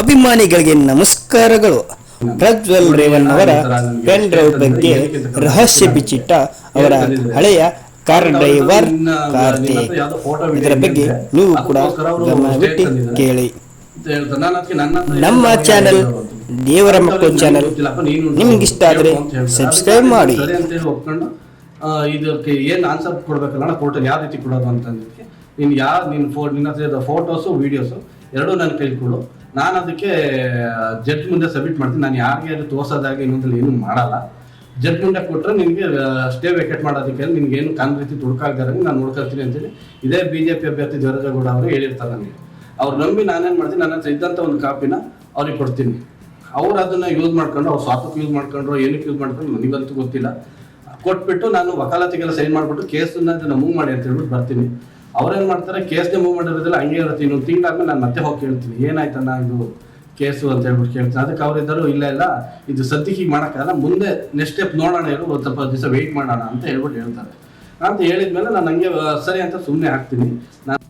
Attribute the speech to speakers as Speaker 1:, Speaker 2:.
Speaker 1: ಅಭಿಮಾನಿಗಳಿಗೆ ನಮಸ್ಕಾರಗಳು. ಪ್ರಜ್ವಲ್ ರೇವಣ್ಣ ಅವರ ಪೆನ್ ಡ್ರೈವ್ ಬಗ್ಗೆ ರಹಸ್ಯ ಬಿಚ್ಚಿಟ್ಟ ಅವರ ಹಳೆಯ ಕಾರ್ ಡ್ರೈವರ್ ಕಾರ್ತಿಕ್ ಇದರ ಬಗ್ಗೆ ನೀವು ಕೂಡ ಗಮನವಿಟ್ಟು ಕೇಳಿ. ನಮ್ಮ ಚಾನೆಲ್ ದೇವರ ಮಕ್ಕಳು ಚಾನೆಲ್ ನಿಮ್ಗಿಷ್ಟ ಆದ್ರೆ ಸಬ್ಸ್ಕ್ರೈಬ್ ಮಾಡಿ.
Speaker 2: ಇದಕ್ಕೆ ಏನ್ ಆನ್ಸರ್ ಕೊಡ್ಬೇಕಲ್ಲ ಕೋರ್ಟಲ್ಲಿ ಯಾವ ರೀತಿ ಕೊಡೋದು ಅಂತಂದಕ್ಕೆ ನೀನ್ ಯಾವ ನಿನ್ನ ಫೋ, ನಿನ್ನ ಹತ್ರ ಫೋಟೋಸು ವೀಡಿಯೋಸು ಎರಡೂ ನನ್ನ ಕೈಲಿ ನಾನು ಅದಕ್ಕೆ ಜಡ್ಜ್ ಮುಂದೆ ಸಬ್ಮಿಟ್ ಮಾಡ್ತೀನಿ. ನಾನು ಯಾರಿಗೆ ಅದು ತೋರ್ಸೋದಾಗಿ ಇನ್ನೊಂದ್ರಲ್ಲಿ ಏನು ಮಾಡಲ್ಲ. ಜಡ್ಜ್ ಮುಂದೆ ಕೊಟ್ಟರೆ ನಿನಗೆ ಸ್ಟೇ ವೇಕೆಟ್ ಮಾಡೋದಕ್ಕೆ ನಿನ್ಗೆ ಏನು ಕಾನ್ ರೀತಿ ತುಡುಕಾಗ್ದಾರಂಗೆ ನಾನು ನೋಡ್ಕೊಳ್ತೀನಿ ಅಂತೇಳಿ ಇದೇ ಬಿ ಜೆ ಪಿ ಅಭ್ಯರ್ಥಿ ದೇವರಾಜಗೌಡ ಅವರು ಹೇಳಿರ್ತಾರೆ ನನಗೆ. ಅವ್ರು ನಂಬಿ ನಾನೇನು ಮಾಡ್ತೀನಿ ನನ್ನ ಹತ್ರ ಇದ್ದಂಥ ಒಂದು ಕಾಪಿನ ಅವ್ರಿಗೆ ಕೊಡ್ತೀನಿ. ಅವ್ರು ಅದನ್ನು ಯೂಸ್ ಮಾಡ್ಕೊಂಡು ಅವ್ರು ಸ್ವಾರ್ಥಕ್ಕೆ ಯೂಸ್ ಮಾಡ್ಕೊಂಡ್ರು, ಏನಕ್ಕೆ ಯೂಸ್ ಮಾಡ್ಕೊಂಡು ನನಗಂತೂ ಗೊತ್ತಿಲ್ಲ. ಕೊಟ್ಬಿಟ್ಟು ನಾನು ವಕಾಲತಿಗೆಲ್ಲ ಸೈನ್ ಮಾಡ್ಬಿಟ್ಟು ಕೇಸನ್ನ ಮೂವ್ ಮಾಡಿ ಅಂತ ಹೇಳ್ಬಿಟ್ಟು ಬರ್ತೀನಿ. ಅವ್ರೇನ್ ಮಾಡ್ತಾರೆ? ಕೇಸ್ನೇ ಮೂವ್ ಮಾಡಿರೋದಿಲ್ಲ ಹಂಗೆ ಇರುತ್ತೆ. ಇನ್ನೊಂದು ತಿಂಗಳಾದ್ಮೇಲೆ ನಾನು ಮತ್ತೆ ಹೋಗಿ ಕೇಳ್ತೀನಿ. ಏನಾಯ್ತಣ್ಣ ಇದು ಕೇಸು ಅಂತ ಹೇಳ್ಬಿಟ್ಟು ಕೇಳ್ತೀನಿ. ಅದಕ್ಕೆ ಅವ್ರಿದ್ದರು, ಇಲ್ಲ ಇಲ್ಲ, ಇದು ಸದ್ಯಕ್ಕೆ ಹೀಗೆ ಮಾಡೋಕ್ಕಾಗಲ್ಲ. ಮುಂದೆ ನೆಕ್ಸ್ಟ್ ಸ್ಟೆಪ್ ನೋಡೋಣ ಇರು, ಒಂದು ಸ್ವಲ್ಪ ದಿವಸ ವೆಯ್ಟ್ ಮಾಡೋಣ ಅಂತ ಹೇಳ್ಬಿಟ್ಟು ಹೇಳ್ತಾರೆ. ಅಂತ ಹೇಳಿದ್ಮೇಲೆ ನಾನು ಹಂಗೆ ಸರಿ ಅಂತ ಸುಮ್ಮನೆ ಹಾಕ್ತೀನಿ. ನಾನು